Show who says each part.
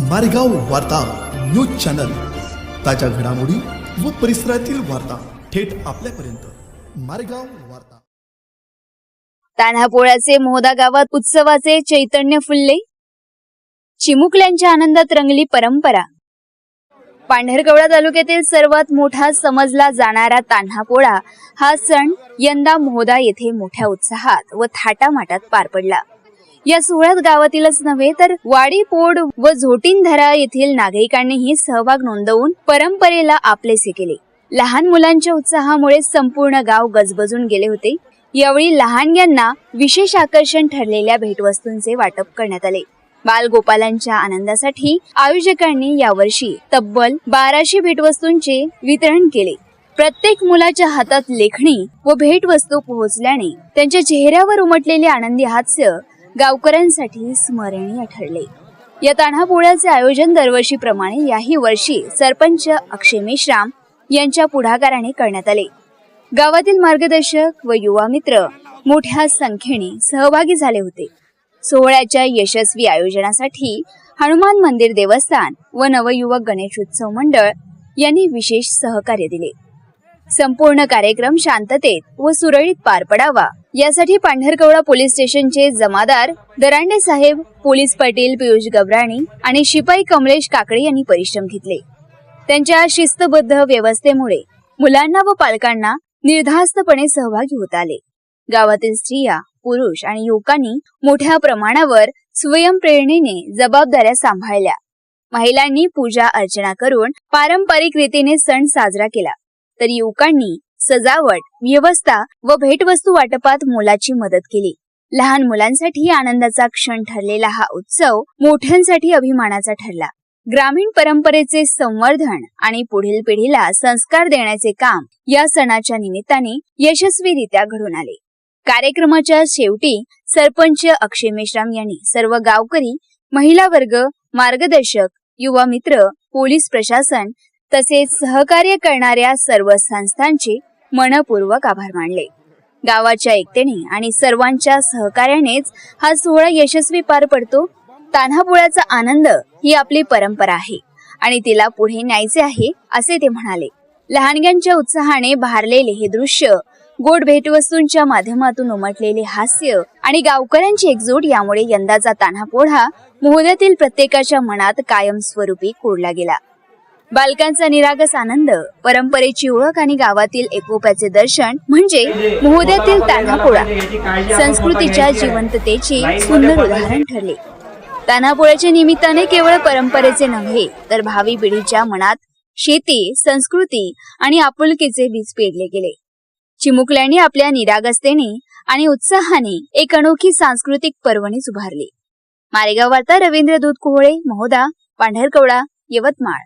Speaker 1: मारेगाव वार्ता news channel. ताज्या घडामोडी व परिसरातील वार्ता थेट आपल्यापर्यंत. मारेगाव वार्ता.
Speaker 2: तान्हापोळ्याचे मोहदा गावात उत्सवाचे चैतन्य फुलले. चिमुकल्यांच्या आनंदात रंगली परंपरा. पांढरकवडा तालुक्यातील सर्वात मोठा समजला जाणारा तान्हापोळा हा सण यंदा मोहदा येथे मोठ्या उत्साहात व थाटामाटात पार पडला. या सोहळ्यात गावातीलच नव्हे तर वाडीपोड व झोटींधरा येथील नागरिकांनीही सहभाग नोंदवून परंपरेला आपलेसे केले. लहान मुलांच्या उत्साहामुळे संपूर्ण गाव गजबजून गेले होते. यावेळी लहानग्यांना विशेष आकर्षण ठरलेल्या भेटवस्तूंचे वाटप करण्यात आले. बालगोपालांच्या आनंदासाठी आयोजकांनी यावर्षी तब्बल बाराशे भेटवस्तूंचे वितरण केले. प्रत्येक मुलाच्या हातात लेखणी व भेटवस्तू पोहोचल्याने त्यांच्या चेहऱ्यावर उमटलेले आनंदी हास्य गावकऱ्यांसाठी स्मरणीय ठरले या तान्हापोळ्याचे आयोजन दरवर्षीप्रमाणे याही वर्षी सरपंच अक्षय मेश्राम यांच्या पुढाकाराने करण्यात आले. गावातील मार्गदर्शक व युवा मित्र मोठ्या संख्येने सहभागी झाले होते. सोहळ्याच्या यशस्वी आयोजनासाठी हनुमान मंदिर देवस्थान व नवयुवक गणेशोत्सव मंडळ यांनी विशेष सहकार्य दिले. संपूर्ण कार्यक्रम शांततेत व सुरळीत पार पडावा. यासाठी पांढरकवडा पोलीस स्टेशनचे जमादार दरांडे साहेब पोलीस पाटील पियुष गबराणी आणि शिपाई कमलेश काकडे यांनी परिश्रम घेतले. त्यांच्या शिस्तबद्ध व्यवस्थेमुळे मुलांना व पालकांना निर्धास्तपणे सहभागी होत आले. गावातील स्त्रिया पुरुष आणि युवकांनी मोठ्या प्रमाणावर स्वयंप्रेरणेने जबाबदाऱ्या सांभाळल्या. महिलांनी पूजा अर्चना करून पारंपरिक रीतीने सण साजरा केला. तर युवकांनी सजावट व्यवस्था व भेटवस्तू वाटपात मोलाची मदत केली. लहान मुलांसाठी आनंदाचा क्षण ठरलेला हा उत्सव मोठ्यांसाठी अभिमानाचा ठरला. ग्रामीण परंपरेचे संवर्धन आणि पुढील पिढीला संस्कार देण्याचे काम या सणाच्या निमित्ताने यशस्वीरित्या घडून आले. कार्यक्रमाच्या शेवटी सरपंच अक्षय मेश्राम यांनी सर्व गावकरी महिला वर्ग मार्गदर्शक युवा मित्र पोलीस प्रशासन तसेच सहकार्य करणाऱ्या सर्व संस्थांचे मनपूर्वक आभार मानले. गावाच्या एकतेने आणि सर्वांच्या सहकार्यानेच हा सोहळा यशस्वी पार पडतो. तान्हापुळ्याचा आनंद ही आपली परंपरा आहे आणि तिला पुढे न्यायचे आहे असे ते म्हणाले. लहानग्यांच्या उत्साहाने भारलेले हे दृश्य गोड भेटवस्तूंच्या माध्यमातून उमटलेले हास्य आणि गावकऱ्यांची एकजूट यामुळे यंदाचा तान्हापोळा मोहद्यातील प्रत्येकाच्या मनात कायमस्वरूपी कोरला गेला. बालकांचा निरागस आनंद परंपरेची ओळख आणि गावातील एकोप्याचे दर्शन म्हणजे मोहद्यातील तान्हापोळा संस्कृतीच्या जिवंततेचे सुंदर उदाहरण ठरले. तान्हापोळ्याच्या निमित्ताने केवळ परंपरेचे नव्हे तर भावी पिढीच्या मनात शेती संस्कृती आणि आपुलकीचे बीज पेरले गेले. चिमुकल्यांनी आपल्या निरागसतेने आणि उत्साहाने एक अनोखी सांस्कृतिक पर्वणीच उभारली. मारेगाव वार्ता रवींद्र दूध कोहळे महोदा पांढरकवडा यवतमाळ.